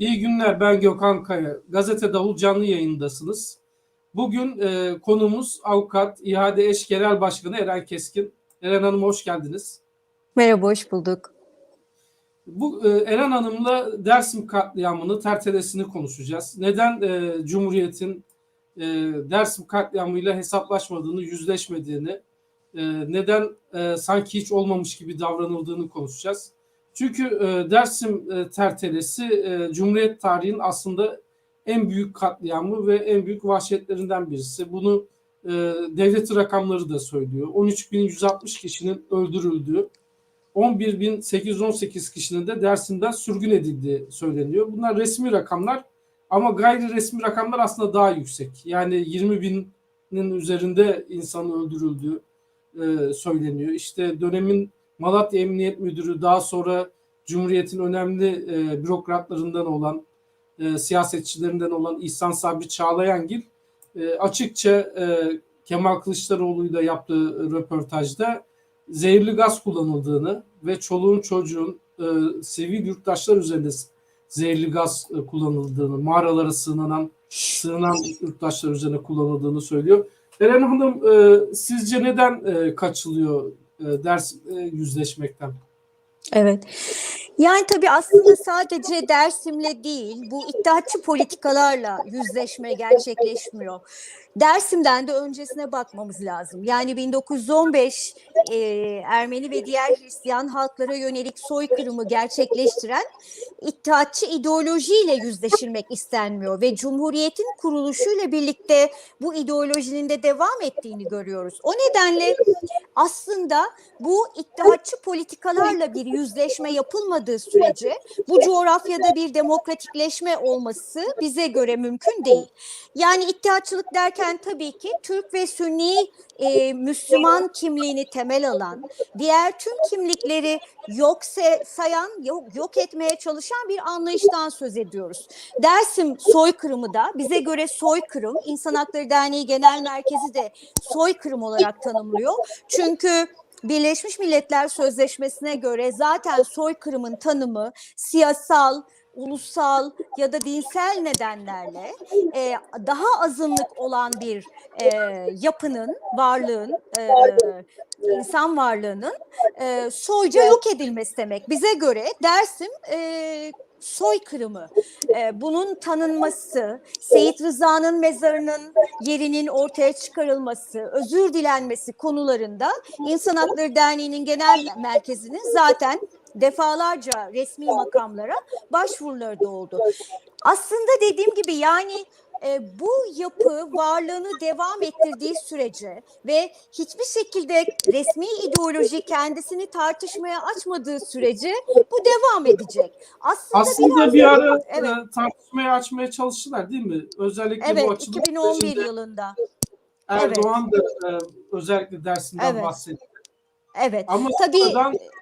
İyi günler ben Gökhan Kaya. Gazete Davul canlı yayındasınız. Bugün e, konumuz avukat, İHA'de eş genel başkanı Eren Keskin. Eren Hanım hoş geldiniz. Merhaba, hoş bulduk. Bu e, Eren Hanım'la Dersim katliamını, tertelesini konuşacağız. Neden e, Cumhuriyet'in e, Dersim katliamıyla hesaplaşmadığını, yüzleşmediğini, e, neden e, sanki hiç olmamış gibi davranıldığını konuşacağız. Çünkü e, Dersim e, tertelesi e, Cumhuriyet tarihinin aslında en büyük katliamı ve en büyük vahşetlerinden birisi. Bunu e, devlet rakamları da söylüyor. 13.160 kişinin öldürüldüğü, 11.818 kişinin de Dersim'den sürgün edildiği söyleniyor. Bunlar resmi rakamlar ama gayri resmi rakamlar aslında daha yüksek. Yani 20 binin üzerinde insanın öldürüldüğü e, söyleniyor. İşte dönemin Malatya Emniyet Müdürü daha sonra Cumhuriyet'in önemli e, bürokratlarından olan e, siyasetçilerinden olan İhsan Sabri Çağlayangil e, açıkça e, Kemal Kılıçdaroğlu'yla yaptığı röportajda zehirli gaz kullanıldığını ve çoluğun çocuğun e, sivil yurttaşlar üzerinde zehirli gaz e, kullanıldığını, mağaralara sığınan sığınan yurttaşlar üzerine kullanıldığını söylüyor. Eren Hanım e, sizce neden e, kaçılıyor ders e, yüzleşmekten? Evet. Yani tabii aslında sadece Dersim'le değil, bu iddiatçı politikalarla yüzleşme gerçekleşmiyor. Dersim'den de öncesine bakmamız lazım. Yani 1915 e, Ermeni ve diğer Hristiyan halklara yönelik soykırımı gerçekleştiren iddiatçı ideolojiyle yüzleşilmek istenmiyor ve Cumhuriyet'in kuruluşuyla birlikte bu ideolojinin de devam ettiğini görüyoruz. O nedenle aslında bu iddiatçı politikalarla bir yüzleşme yapılmadığı sürece bu coğrafyada bir demokratikleşme olması bize göre mümkün değil. Yani iddiatçılık derken tabii ki Türk ve Sünni e, Müslüman kimliğini temel alan, diğer tüm kimlikleri yok sayan, yok, yok etmeye çalışan bir anlayıştan söz ediyoruz. Dersim soykırımı da bize göre soykırım, İnsan Hakları Derneği Genel Merkezi de soykırım olarak tanımlıyor. Çünkü Birleşmiş Milletler Sözleşmesi'ne göre zaten soykırımın tanımı siyasal, ulusal ya da dinsel nedenlerle e, daha azınlık olan bir e, yapının, varlığın, e, insan varlığının e, soyca yok edilmesi demek. Bize göre Dersim e, soykırımı, e, bunun tanınması, Seyit Rıza'nın mezarının yerinin ortaya çıkarılması, özür dilenmesi konularında İnsan Hakları Derneği'nin genel merkezinin zaten defalarca resmi makamlara başvuruları da oldu. Aslında dediğim gibi yani e, bu yapı varlığını devam ettirdiği sürece ve hiçbir şekilde resmi ideoloji kendisini tartışmaya açmadığı sürece bu devam edecek. Aslında, Aslında bir ara evet. e, tartışmaya açmaya çalıştılar değil mi? Özellikle evet, bu açılım 2011 yılında. Erdoğan evet. da e, özellikle dersinden evet. bahsetti. Evet. Ama Tabii,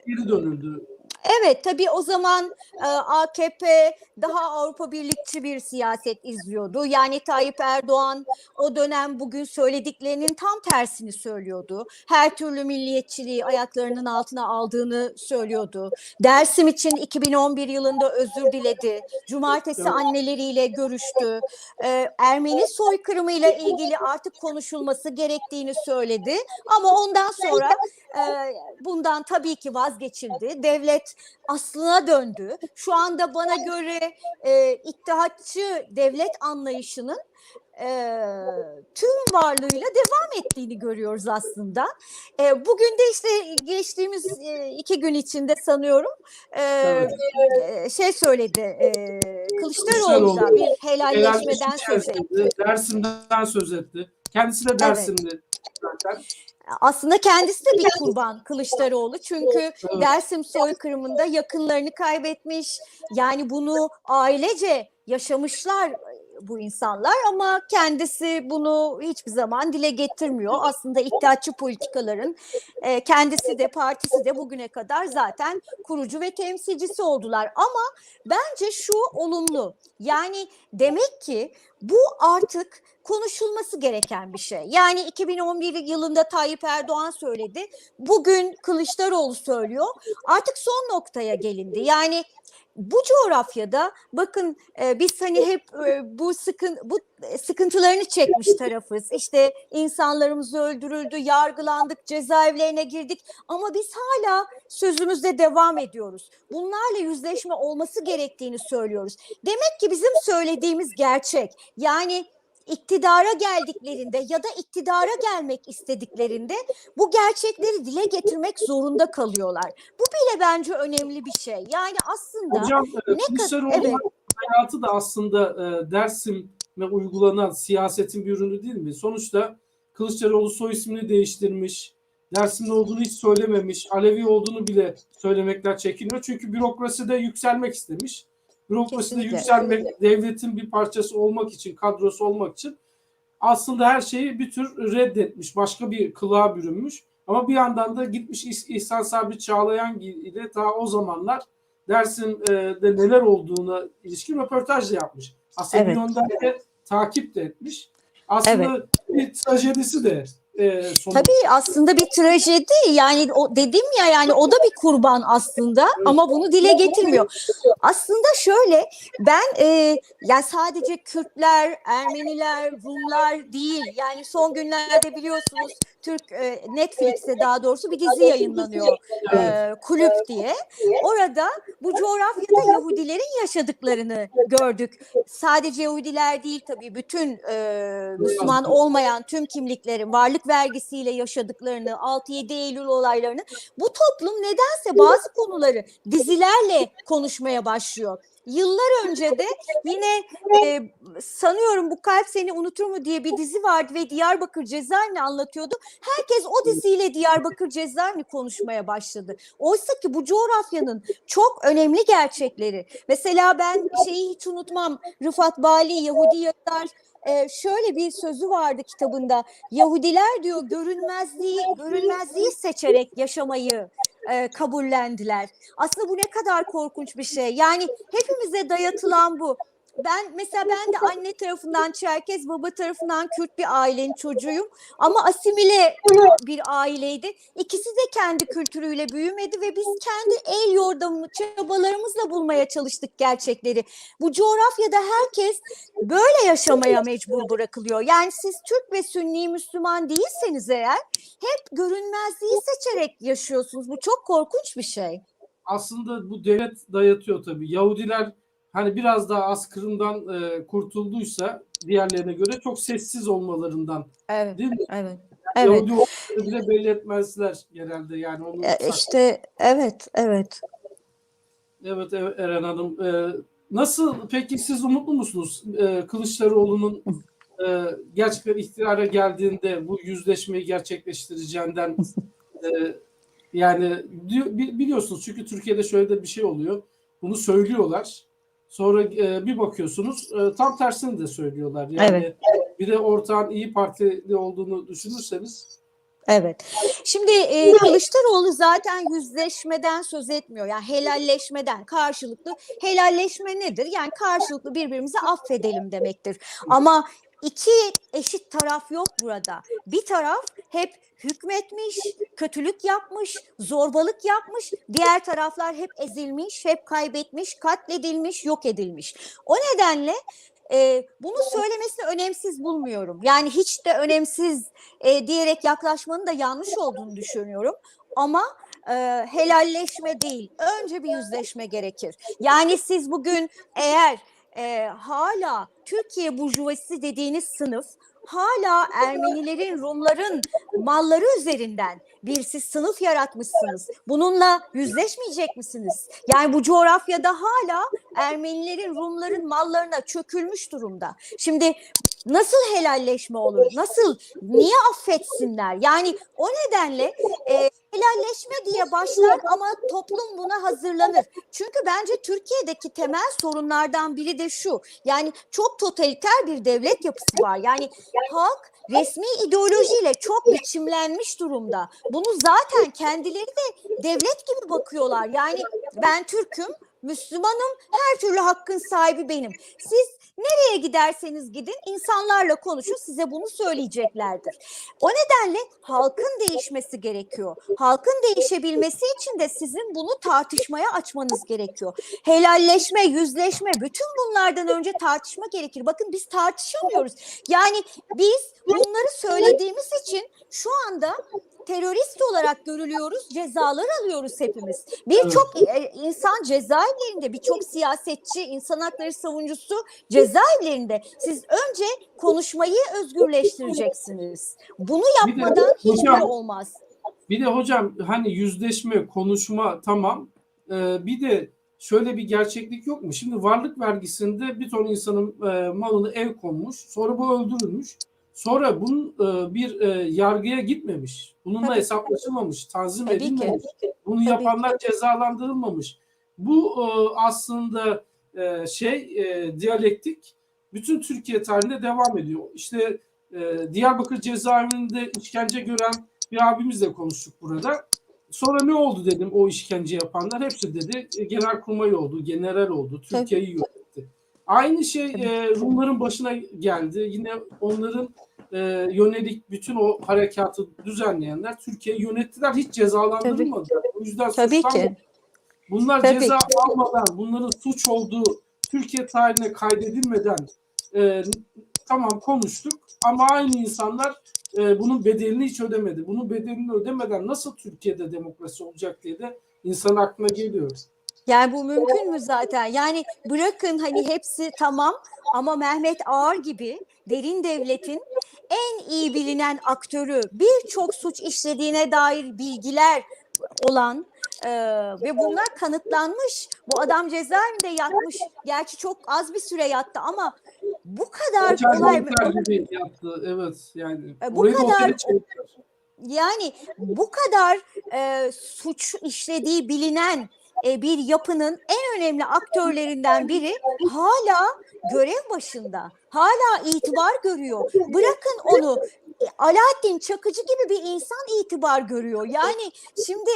geri dönüldü. Evet tabii o zaman e, AKP daha Avrupa Birlikçi bir siyaset izliyordu. Yani Tayyip Erdoğan o dönem bugün söylediklerinin tam tersini söylüyordu. Her türlü milliyetçiliği ayaklarının altına aldığını söylüyordu. Dersim için 2011 yılında özür diledi. Cumartesi anneleriyle görüştü. E, Ermeni soykırımıyla ilgili artık konuşulması gerektiğini söyledi. Ama ondan sonra e, bundan tabii ki vazgeçildi. Devlet aslına döndü. Şu anda bana göre e, ittihatçı devlet anlayışının e, tüm varlığıyla devam ettiğini görüyoruz aslında. E, bugün de işte geçtiğimiz e, iki gün içinde sanıyorum e, e, şey söyledi e, Kılıçdaroğlu da bir helalleşmeden söz etti. Dersim'den söz etti. Kendisi de Dersim'de evet. zaten aslında kendisi de bir kurban Kılıçdaroğlu. Çünkü Dersim soykırımında yakınlarını kaybetmiş. Yani bunu ailece yaşamışlar bu insanlar ama kendisi bunu hiçbir zaman dile getirmiyor. Aslında iddiatçı politikaların e, kendisi de partisi de bugüne kadar zaten kurucu ve temsilcisi oldular. Ama bence şu olumlu. Yani demek ki bu artık konuşulması gereken bir şey. Yani 2011 yılında Tayyip Erdoğan söyledi. Bugün Kılıçdaroğlu söylüyor. Artık son noktaya gelindi. Yani bu coğrafyada bakın e, biz hani hep e, bu sıkın bu sıkıntılarını çekmiş tarafız. İşte insanlarımız öldürüldü, yargılandık, cezaevlerine girdik ama biz hala sözümüzde devam ediyoruz. Bunlarla yüzleşme olması gerektiğini söylüyoruz. Demek ki bizim söylediğimiz gerçek. Yani iktidara geldiklerinde ya da iktidara gelmek istediklerinde bu gerçekleri dile getirmek zorunda kalıyorlar. Bu bile bence önemli bir şey. Yani aslında Hocam e, ne kadar- evet. hayatı da aslında e, Dersim'e uygulanan siyasetin bir ürünü değil mi? Sonuçta Kılıçdaroğlu soy ismini değiştirmiş. Dersim'de olduğunu hiç söylememiş. Alevi olduğunu bile söylemekten çekiniyor. Çünkü bürokraside yükselmek istemiş. Bürokraside Kesinlikle. yükselmek, devletin bir parçası olmak için, kadrosu olmak için aslında her şeyi bir tür reddetmiş. Başka bir kılığa bürünmüş. Ama bir yandan da gitmiş İh- İhsan Sabri Çağlayan ile ta o zamanlar Dersim'de neler olduğuna ilişkin röportaj da yapmış. Aslında Evet. bir yönden de takip de etmiş. Aslında bir trajedisi de e, sonuç. Tabii aslında bir trajedi yani o dedim ya yani o da bir kurban aslında ama bunu dile getirmiyor. Aslında şöyle ben e, yani sadece Kürtler, Ermeniler, Rumlar değil yani son günlerde biliyorsunuz Türk e, Netflix'te daha doğrusu bir dizi yayınlanıyor e, Kulüp diye. Orada bu coğrafyada Yahudilerin yaşadıklarını gördük. Sadece Yahudiler değil tabii bütün e, Müslüman olmayan tüm kimliklerin varlık vergisiyle yaşadıklarını, 6-7 Eylül olaylarını bu toplum nedense bazı konuları dizilerle konuşmaya başlıyor. Yıllar önce de yine e, sanıyorum bu kalp seni unutur mu diye bir dizi vardı ve Diyarbakır cezaevini anlatıyordu. Herkes o diziyle Diyarbakır cezaevini konuşmaya başladı. Oysa ki bu coğrafyanın çok önemli gerçekleri. Mesela ben şeyi hiç unutmam. Rıfat Bali Yahudi yazar e, şöyle bir sözü vardı kitabında. Yahudiler diyor görünmezliği görünmezliği seçerek yaşamayı e, kabullendiler. Aslında bu ne kadar korkunç bir şey. Yani hepimize dayatılan bu. Ben mesela ben de anne tarafından Çerkez, baba tarafından Kürt bir ailenin çocuğuyum. Ama asimile bir aileydi. İkisi de kendi kültürüyle büyümedi ve biz kendi el yordamı çabalarımızla bulmaya çalıştık gerçekleri. Bu coğrafyada herkes böyle yaşamaya mecbur bırakılıyor. Yani siz Türk ve Sünni Müslüman değilseniz eğer hep görünmezliği seçerek yaşıyorsunuz. Bu çok korkunç bir şey. aslında bu devlet dayatıyor tabii. Yahudiler hani biraz daha askırından e, kurtulduysa diğerlerine göre çok sessiz olmalarından Evet, değil mi? evet. Evet. Yahudi bile belli etmezler genelde yani onu E, işte evet, evet. Evet Eren Hanım. Ee, nasıl peki siz umutlu musunuz? Ee, Kılıçdaroğlu'nun e, gerçekten iktidara geldiğinde bu yüzleşmeyi gerçekleştireceğinden e, yani biliyorsunuz çünkü Türkiye'de şöyle de bir şey oluyor. Bunu söylüyorlar. Sonra e, bir bakıyorsunuz e, tam tersini de söylüyorlar. Yani Evet. bir de ortağın iyi Partili olduğunu düşünürseniz Evet. Şimdi e, Kılıçdaroğlu zaten yüzleşmeden söz etmiyor. Yani helalleşmeden karşılıklı helalleşme nedir? Yani karşılıklı birbirimizi affedelim demektir. Ama iki eşit taraf yok burada. Bir taraf hep hükmetmiş, kötülük yapmış, zorbalık yapmış. Diğer taraflar hep ezilmiş, hep kaybetmiş, katledilmiş, yok edilmiş. O nedenle e, bunu söylemesini önemsiz bulmuyorum. Yani hiç de önemsiz e, diyerek yaklaşmanın da yanlış olduğunu düşünüyorum. Ama e, helalleşme değil, önce bir yüzleşme gerekir. Yani siz bugün eğer e, hala Türkiye burjuvazisi dediğiniz sınıf hala Ermenilerin, Rumların malları üzerinden bir siz sınıf yaratmışsınız. Bununla yüzleşmeyecek misiniz? Yani bu coğrafyada hala Ermenilerin, Rumların mallarına çökülmüş durumda. Şimdi nasıl helalleşme olur? Nasıl? Niye affetsinler? Yani o nedenle e, helalleşme diye başlar ama toplum buna hazırlanır. Çünkü bence Türkiye'deki temel sorunlardan biri de şu. Yani çok totaliter bir devlet yapısı var. Yani halk resmi ideolojiyle çok biçimlenmiş durumda. Bunu zaten kendileri de devlet gibi bakıyorlar. Yani ben Türk'üm, Müslümanım, her türlü hakkın sahibi benim. Siz nereye giderseniz gidin insanlarla konuşun size bunu söyleyeceklerdir. O nedenle halkın değişmesi gerekiyor. Halkın değişebilmesi için de sizin bunu tartışmaya açmanız gerekiyor. Helalleşme, yüzleşme bütün bunlardan önce tartışma gerekir. Bakın biz tartışamıyoruz. Yani biz bunları söylediğimiz için şu anda terörist olarak görülüyoruz, cezalar alıyoruz hepimiz. Birçok e, insan cezaevlerinde, birçok siyasetçi, insan hakları savunucusu cezaevlerinde. Siz önce konuşmayı özgürleştireceksiniz. Bunu yapmadan hiçbir hocam- olmaz. Bir de hocam hani yüzleşme, konuşma tamam. Ee, bir de şöyle bir gerçeklik yok mu? Şimdi varlık vergisinde bir ton insanın e, malını ev konmuş. Sonra bu öldürülmüş. Sonra bunun e, bir e, yargıya gitmemiş. Bununla Tabii. hesaplaşılmamış, tanzim Tabii ki. edilmemiş. Bunu Tabii yapanlar cezalandırılmamış. Bu e, aslında e, şey e, diyalektik bütün Türkiye tarihinde devam ediyor. İşte e, Diyarbakır cezaevinde işkence gören bir abimizle konuştuk burada. Sonra ne oldu dedim o işkence yapanlar. Hepsi dedi e, genelkurmay oldu, general oldu, Türkiye'yi yönetti. Aynı şey e, Rumların başına geldi. Yine onların e, yönelik bütün o harekatı düzenleyenler Türkiye'yi yönettiler. Hiç cezalandırılmadılar. O yüzden Tabii ki. Bunlar Tabii ceza almadan, bunların suç olduğu Türkiye tarihine kaydedilmeden e, tamam konuştuk ama aynı insanlar e, bunun bedelini hiç ödemedi. Bunun bedelini ödemeden nasıl Türkiye'de demokrasi olacak diye de insan aklına geliyor. Yani bu mümkün mü zaten? Yani bırakın hani hepsi tamam ama Mehmet Ağar gibi derin devletin en iyi bilinen aktörü birçok suç işlediğine dair bilgiler olan e, ve bunlar kanıtlanmış. Bu adam cezaevinde yatmış. Gerçi çok az bir süre yattı ama bu kadar Geçen olay banklar gibi yaptı. Evet yani. E, bu kadar- yani bu kadar e, suç işlediği bilinen e, bir yapının en önemli aktörlerinden biri hala görev başında. Hala itibar görüyor. Bırakın onu e, Alaaddin Çakıcı gibi bir insan itibar görüyor. Yani şimdi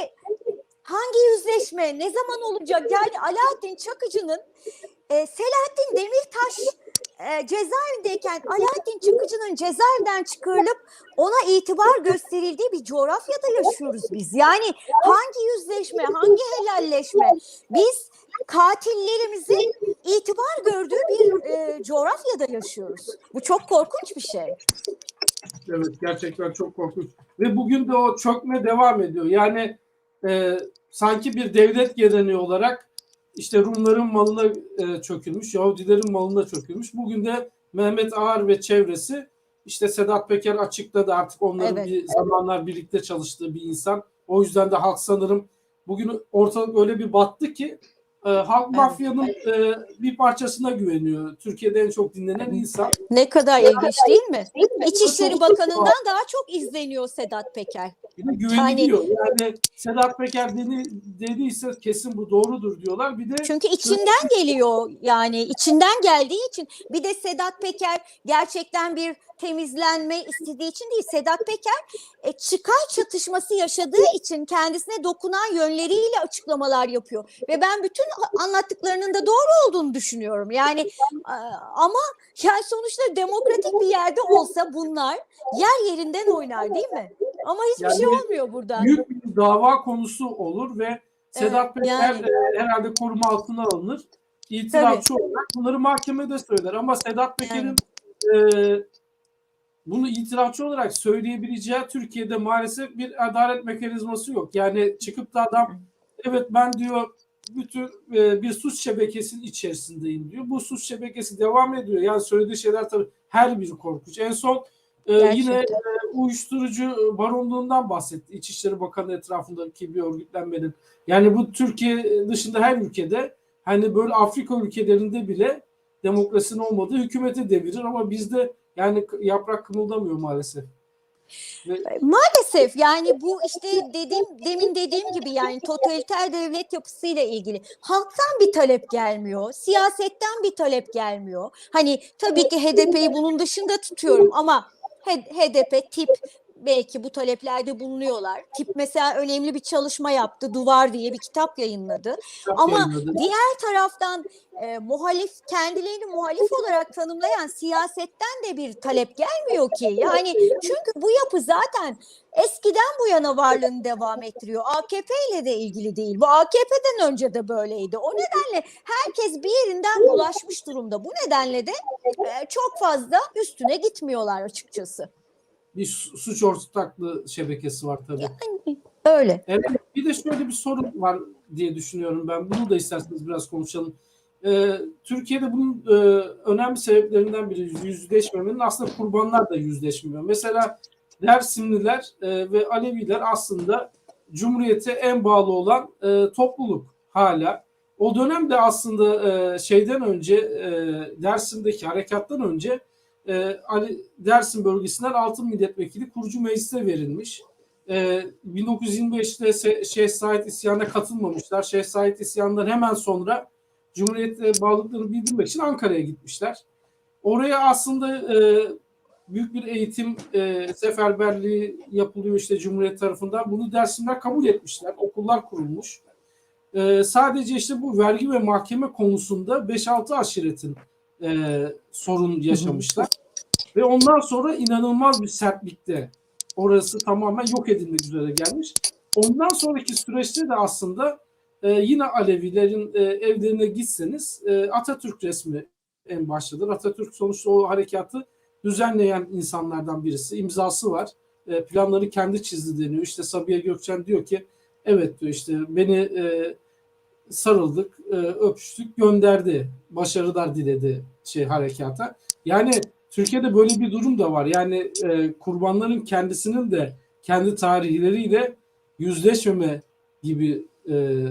hangi yüzleşme ne zaman olacak? Yani Alaaddin Çakıcı'nın e, Selahattin Demirtaş e, cezaevindeyken Alaaddin Çakıcı'nın cezaevinden çıkarılıp ona itibar gösterildiği bir coğrafyada yaşıyoruz biz. Yani hangi yüzleşme, hangi helalleşme? Biz katillerimizin itibar gördüğü bir e, coğrafyada yaşıyoruz. Bu çok korkunç bir şey. Evet gerçekten çok korkunç. Ve bugün de o çökme devam ediyor. Yani e, sanki bir devlet geleneği olarak işte Rumların malına e, çökülmüş, Yahudilerin malına çökülmüş. Bugün de Mehmet Ağar ve çevresi işte Sedat Peker açıkladı artık onların Evet. bir zamanlar birlikte çalıştığı bir insan. O yüzden de halk sanırım bugün ortalık öyle bir battı ki e, halk Evet. mafyanın e, bir parçasına güveniyor. Türkiye'de en çok dinlenen insan. Ne kadar ilginç değil mi? İçişleri Bakanı'ndan daha çok izleniyor Sedat Peker. De güveniliyor. Yani Sedat Peker dedi, dediyse kesin bu doğrudur diyorlar. Bir de Çünkü içinden geliyor yani içinden geldiği için bir de Sedat Peker gerçekten bir temizlenme istediği için değil Sedat Peker e, çıkar çatışması yaşadığı için kendisine dokunan yönleriyle açıklamalar yapıyor ve ben bütün anlattıklarının da doğru olduğunu düşünüyorum yani e, ama yani sonuçta demokratik bir yerde olsa bunlar yer yerinden oynar değil mi? Ama hiçbir Yani şey olmuyor burada. büyük bir dava konusu olur ve Sedat Peker yani. e, herhalde koruma altına alınır. İtirafçı olarak bunları mahkemede söyler. Ama Sedat Peker'in e, bunu itirafçı olarak söyleyebileceği Türkiye'de maalesef bir adalet mekanizması yok. Yani çıkıp da adam evet ben diyor bütün e, bir suç şebekesinin içerisindeyim diyor. Bu suç şebekesi devam ediyor. Yani söylediği şeyler tabii her biri korkunç. En son e, Gerçekten. yine e, uyuşturucu baronluğundan bahsetti. İçişleri Bakanı etrafındaki bir örgütlenmenin. Yani bu Türkiye dışında her ülkede hani böyle Afrika ülkelerinde bile demokrasinin olmadığı hükümeti devirir ama bizde yani yaprak kımıldamıyor maalesef. Maalesef yani bu işte dediğim demin dediğim gibi yani totaliter devlet yapısıyla ilgili halktan bir talep gelmiyor, siyasetten bir talep gelmiyor. Hani tabii ki HDP'yi bunun dışında tutuyorum ama HDP tip belki bu taleplerde bulunuyorlar. Tip mesela önemli bir çalışma yaptı. Duvar diye bir kitap yayınladı. Ama Yayınladı. diğer taraftan e, muhalif kendilerini muhalif olarak tanımlayan siyasetten de bir talep gelmiyor ki. Yani çünkü bu yapı zaten eskiden bu yana varlığını devam ettiriyor. AKP ile de ilgili değil. Bu AKP'den önce de böyleydi. O nedenle herkes bir yerinden bulaşmış durumda. Bu nedenle de e, çok fazla üstüne gitmiyorlar açıkçası. Bir su- suç ortaklığı şebekesi var tabii. Öyle. Evet, bir de şöyle bir sorun var diye düşünüyorum ben. Bunu da isterseniz biraz konuşalım. Ee, Türkiye'de bunun e, önemli sebeplerinden biri yüzleşmemenin aslında kurbanlar da yüzleşmiyor. Mesela Dersimliler e, ve Aleviler aslında Cumhuriyete en bağlı olan e, topluluk hala. O dönemde aslında e, şeyden önce e, Dersim'deki harekattan önce e, Ali Dersim bölgesinden altın milletvekili kurucu meclise verilmiş. Ee, 1925'te Se- Şeyh Said isyanına katılmamışlar. Şeyh Said isyanından hemen sonra Cumhuriyet'e bağlılıklarını bildirmek için Ankara'ya gitmişler. Oraya aslında e, büyük bir eğitim e, seferberliği yapılıyor işte Cumhuriyet tarafından. Bunu Dersimler kabul etmişler. Okullar kurulmuş. E, sadece işte bu vergi ve mahkeme konusunda 5-6 aşiretin e, sorun yaşamışlar. Ve ondan sonra inanılmaz bir sertlikte orası tamamen yok edilmek üzere gelmiş. Ondan sonraki süreçte de aslında e, yine Alevilerin e, evlerine gitseniz e, Atatürk resmi en baştadır. Atatürk sonuçta o harekatı düzenleyen insanlardan birisi. imzası var. E, planları kendi çizdi deniyor. İşte Sabiha Gökçen diyor ki evet diyor işte beni e, sarıldık, e, öpüştük, gönderdi. Başarılar diledi şey harekata. Yani Türkiye'de böyle bir durum da var. Yani e, kurbanların kendisinin de kendi tarihleriyle yüzleşmeme gibi e,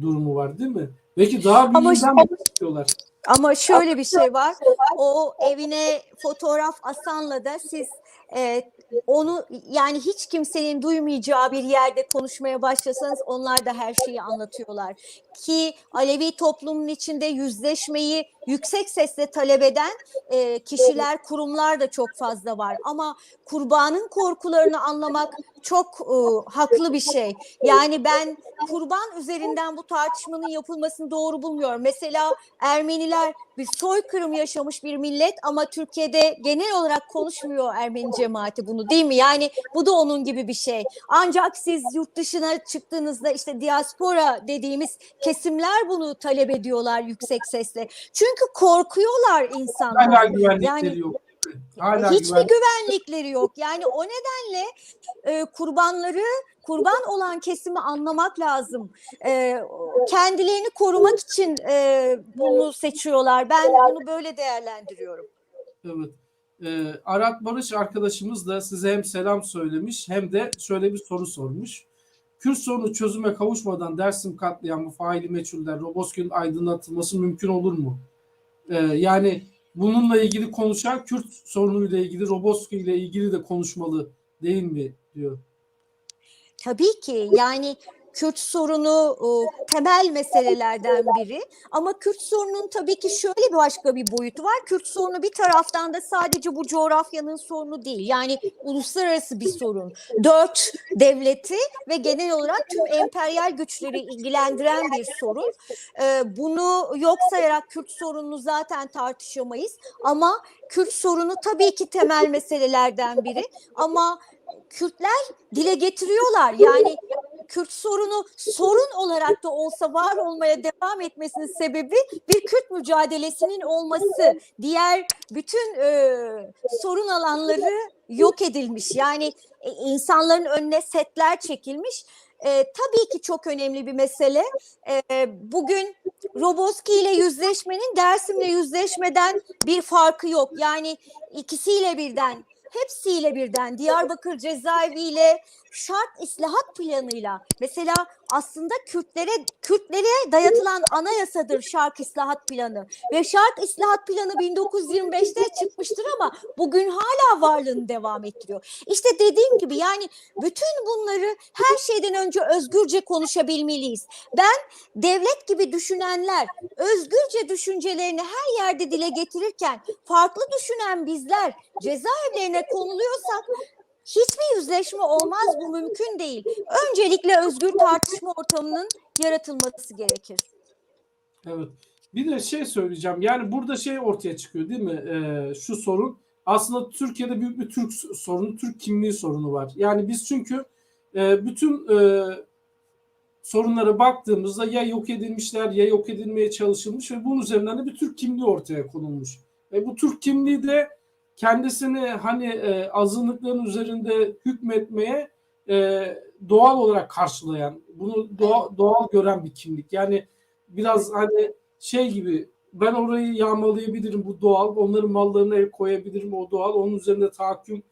durumu var değil mi? Belki daha Ama büyüğünden mi istiyorlar? Ama şöyle bir şey var. O evine fotoğraf asanla da siz e, onu yani hiç kimsenin duymayacağı bir yerde konuşmaya başlasanız onlar da her şeyi anlatıyorlar. Ki Alevi toplumun içinde yüzleşmeyi yüksek sesle talep eden e, kişiler, kurumlar da çok fazla var. Ama kurbanın korkularını anlamak çok e, haklı bir şey. Yani ben kurban üzerinden bu tartışmanın yapılmasını doğru bulmuyorum. Mesela Ermeniler bir soykırım yaşamış bir millet ama Türkiye'de genel olarak konuşmuyor Ermeni cemaati bunu değil mi? Yani bu da onun gibi bir şey. Ancak siz yurt dışına çıktığınızda işte diaspora dediğimiz kesimler bunu talep ediyorlar yüksek sesle. Çünkü korkuyorlar Hala insanlar. güvenlikleri Yani- yok. Hala Hiçbir güven- güvenlikleri yok. Yani o nedenle e, kurbanları kurban olan kesimi anlamak lazım. E, kendilerini korumak için e, bunu seçiyorlar. Ben bunu böyle değerlendiriyorum. Evet. Ee, Arat Barış arkadaşımız da size hem selam söylemiş hem de şöyle bir soru sormuş. Kürt sorunu çözüme kavuşmadan Dersim katliamı, faili meçhuller, Roboski'nin aydınlatılması mümkün olur mu? Ee, yani bununla ilgili konuşan Kürt sorunuyla ilgili, Roboski ile ilgili de konuşmalı değil mi diyor. Tabii ki yani Kürt sorunu e, temel meselelerden biri ama Kürt sorunun tabii ki şöyle bir başka bir boyutu var. Kürt sorunu bir taraftan da sadece bu coğrafyanın sorunu değil. Yani uluslararası bir sorun. Dört devleti ve genel olarak tüm emperyal güçleri ilgilendiren bir sorun. E, Bunu yok sayarak Kürt sorununu zaten tartışamayız ama Kürt sorunu tabii ki temel meselelerden biri ama Kürtler dile getiriyorlar. Yani Kürt sorunu sorun olarak da olsa var olmaya devam etmesinin sebebi bir Kürt mücadelesinin olması. Diğer bütün e, sorun alanları yok edilmiş. Yani e, insanların önüne setler çekilmiş. E, tabii ki çok önemli bir mesele. E, bugün Roboski ile yüzleşmenin Dersim'le yüzleşmeden bir farkı yok. Yani ikisiyle birden hepsiyle birden Diyarbakır cezaeviyle şart islahat planıyla. Mesela aslında Kürtlere Kürtlere dayatılan anayasadır şart islahat planı ve şart islahat planı 1925'te çıkmıştır ama bugün hala varlığını devam ettiriyor. İşte dediğim gibi yani bütün bunları her şeyden önce özgürce konuşabilmeliyiz. Ben devlet gibi düşünenler özgürce düşüncelerini her yerde dile getirirken farklı düşünen bizler cezaevlerine konuluyorsak hiçbir yüzleşme olmaz bu mümkün değil. Öncelikle özgür tartışma ortamının yaratılması gerekir. Evet. Bir de şey söyleyeceğim. Yani burada şey ortaya çıkıyor değil mi? Ee, şu sorun. Aslında Türkiye'de büyük bir Türk sorunu, Türk kimliği sorunu var. Yani biz çünkü e, bütün e, sorunlara baktığımızda ya yok edilmişler ya yok edilmeye çalışılmış ve bunun üzerinden de bir Türk kimliği ortaya konulmuş. Ve bu Türk kimliği de kendisini hani e, azınlıkların üzerinde hükmetmeye e, doğal olarak karşılayan, bunu doğa, doğal gören bir kimlik. Yani biraz hani şey gibi ben orayı yağmalayabilirim bu doğal, onların mallarına el koyabilirim o doğal, onun üzerinde tahakküm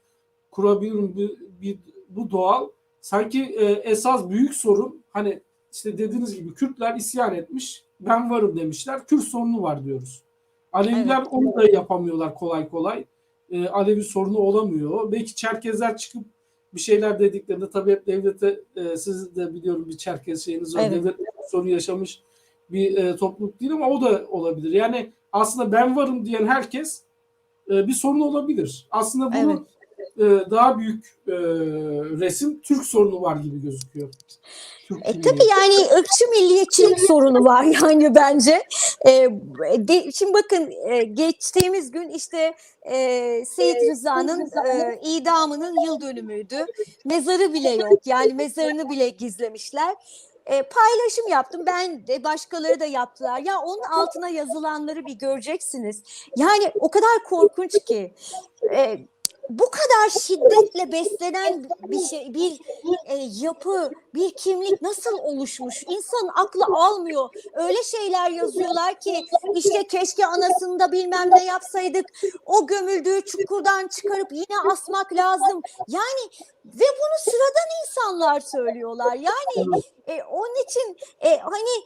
kurabilirim bir, bir, bu doğal. Sanki e, esas büyük sorun hani işte dediğiniz gibi Kürtler isyan etmiş, ben varım demişler, Kürt sorunu var diyoruz. Aleviler Evet. onu da yapamıyorlar kolay kolay. E, Alevi sorunu olamıyor. Belki Çerkezler çıkıp bir şeyler dediklerinde tabii hep devlete e, siz de biliyorum bir Çerkez şeyiniz var. Evet. Devlet sorun yaşamış bir e, topluluk değil ama o da olabilir. Yani aslında ben varım diyen herkes e, bir sorun olabilir. Aslında bunun e, daha büyük e, resim Türk sorunu var gibi gözüküyor. Türk E, tabii yani ırkçı milliyetçilik sorunu var yani bence. E, de, şimdi bakın e, geçtiğimiz gün işte e, Seyit Rıza'nın e, idamının yıl dönümüydü. Mezarı bile yok yani mezarını bile gizlemişler. E, paylaşım yaptım ben de başkaları da yaptılar. Ya onun altına yazılanları bir göreceksiniz. Yani o kadar korkunç ki. E, bu kadar şiddetle beslenen bir şey, bir e, yapı, bir kimlik nasıl oluşmuş? İnsanın aklı almıyor. Öyle şeyler yazıyorlar ki işte keşke anasında bilmem ne yapsaydık. O gömüldüğü çukurdan çıkarıp yine asmak lazım. Yani ve bunu sıradan insanlar söylüyorlar. Yani e, onun için e, hani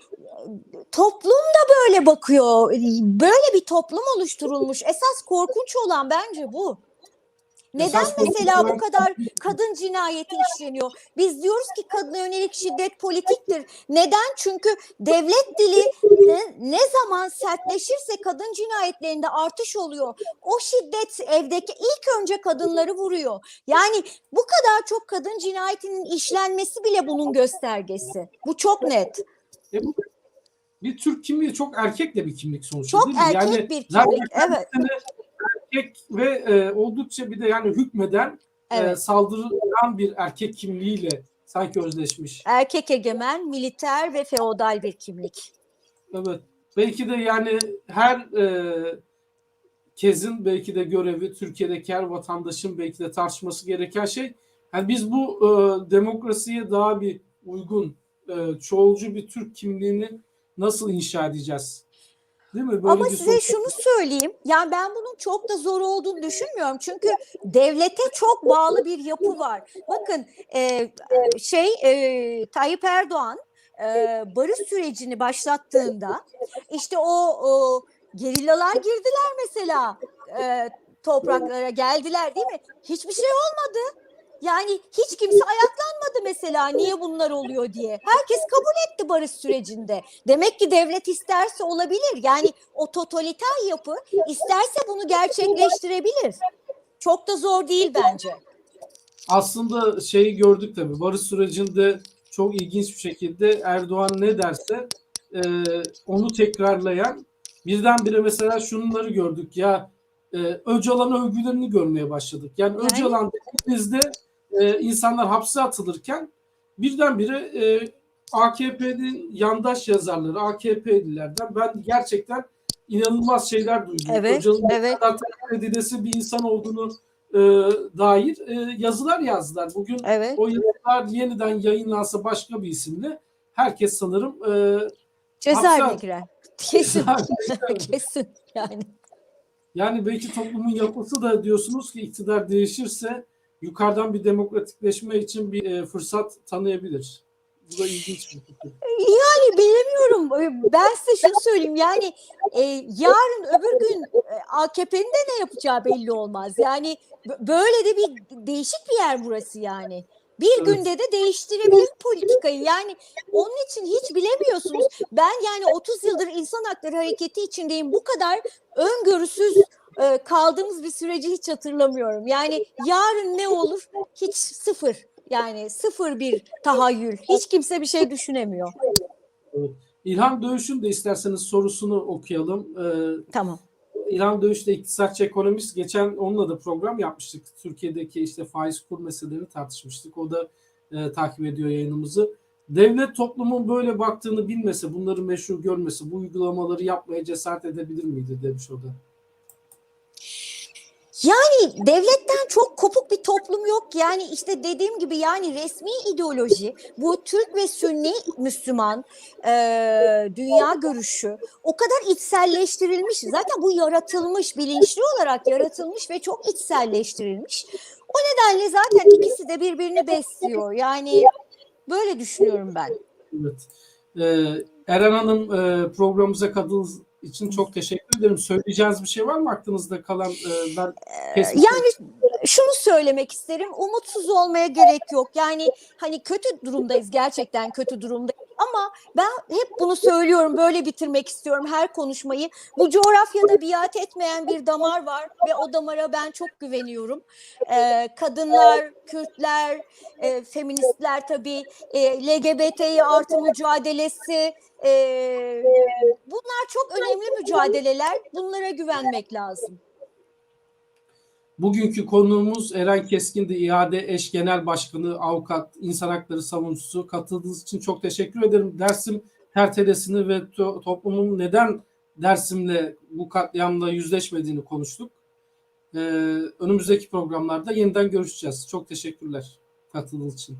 toplum da böyle bakıyor. Böyle bir toplum oluşturulmuş. Esas korkunç olan bence bu. Neden Esas mesela bu kadar kadın cinayeti işleniyor? Biz diyoruz ki kadına yönelik şiddet politiktir. Neden? Çünkü devlet dili ne, ne zaman sertleşirse kadın cinayetlerinde artış oluyor. O şiddet evdeki ilk önce kadınları vuruyor. Yani bu kadar çok kadın cinayetinin işlenmesi bile bunun göstergesi. Bu çok net. E, bir Türk kimliği çok erkek de bir kimlik sonuçta Çok erkek yani bir kimlik. Evet. Erkek ve e, oldukça bir de yani hükmeden e, Evet. saldırılan bir erkek kimliğiyle sanki özleşmiş. Erkek egemen, militer ve feodal bir kimlik. Evet. Belki de yani her e, kezin belki de görevi Türkiye'deki her vatandaşın belki de tartışması gereken şey yani biz bu e, demokrasiye daha bir uygun e, çoğulcu bir Türk kimliğini nasıl inşa edeceğiz? Değil mi? Böyle Ama size şunu söyleyeyim. Yani ben bunun çok da zor olduğunu düşünmüyorum. Çünkü devlete çok bağlı bir yapı var. Bakın e, şey e, Tayyip Erdoğan e, barış sürecini başlattığında işte o, o gerillalar girdiler mesela e, topraklara geldiler değil mi? Hiçbir şey olmadı. Yani hiç kimse ayaklanmadı mesela niye bunlar oluyor diye. Herkes kabul etti barış sürecinde. Demek ki devlet isterse olabilir. Yani o totaliter yapı isterse bunu gerçekleştirebilir. Çok da zor değil bence. aslında şeyi gördük tabii. Barış sürecinde çok ilginç bir şekilde Erdoğan ne derse e, onu tekrarlayan birdenbire mesela şunları gördük ya e, Öcalan övgülerini görmeye başladık. Yani, Yani- Öcalan dediğimizde e, insanlar hapse atılırken birdenbire e, AKP'nin yandaş yazarları, AKP'lilerden ben gerçekten inanılmaz şeyler duydum. Evet, ne evet. kadar takdir edilesi bir insan olduğunu e, dair e, yazılar yazdılar. Bugün Evet. o yazılar yeniden yayınlansa başka bir isimle herkes sanırım e, Cezaevine girer. Kesin. Kesin. Yani. yani belki toplumun yapısı da diyorsunuz ki iktidar değişirse yukarıdan bir demokratikleşme için bir e, fırsat tanıyabilir. Bu da ilginç bir fikir. Yani bilemiyorum. Ben size şunu söyleyeyim. Yani e, yarın öbür gün e, AKP'nin de ne yapacağı belli olmaz. Yani böyle de bir değişik bir yer burası yani. Bir Evet. günde de değiştirebilir politikayı. Yani onun için hiç bilemiyorsunuz. Ben yani 30 yıldır insan hakları hareketi içindeyim. Bu kadar öngörüsüz e, kaldığımız bir süreci hiç hatırlamıyorum. Yani yarın ne olur hiç sıfır. Yani sıfır bir tahayyül. Hiç kimse bir şey düşünemiyor. İlhan Dövüş'ün de isterseniz sorusunu okuyalım. Ee, Tamam. İlhan Dövüş de iktisatçı ekonomist. Geçen onunla da program yapmıştık. Türkiye'deki işte faiz kur meselelerini tartışmıştık. O da e, takip ediyor yayınımızı. Devlet toplumun böyle baktığını bilmese, bunları meşru görmese, bu uygulamaları yapmaya cesaret edebilir miydi demiş o da. Yani devletten çok kopuk bir toplum yok. Yani işte dediğim gibi yani resmi ideoloji bu Türk ve Sünni Müslüman e, dünya görüşü o kadar içselleştirilmiş. Zaten bu yaratılmış, bilinçli olarak yaratılmış ve çok içselleştirilmiş. O nedenle zaten ikisi de birbirini besliyor. Yani böyle düşünüyorum ben. Evet. Ee, Eren Hanım programımıza katıldığınız için çok teşekkür ederim. Söyleyeceğiniz bir şey var mı aklınızda kalan? E, ben kesmiş Yani şunu söylemek isterim. Umutsuz olmaya gerek yok. Yani hani kötü durumdayız gerçekten kötü durumdayız. Ama ben hep bunu söylüyorum. Böyle bitirmek istiyorum her konuşmayı. Bu coğrafyada biat etmeyen bir damar var ve o damara ben çok güveniyorum. Ee, kadınlar, Kürtler, e, feministler tabii, e, LGBTİ artı mücadelesi. e, bunlar çok önemli mücadeleler. Bunlara güvenmek lazım. Bugünkü konuğumuz Eren Keskin'di. İade Eş Genel Başkanı, avukat, insan hakları savunucusu. Katıldığınız için çok teşekkür ederim. Dersim hertelesini ve to- toplumun neden Dersim'le bu katliamla yüzleşmediğini konuştuk. Ee, önümüzdeki programlarda yeniden görüşeceğiz. Çok teşekkürler katıldığınız için.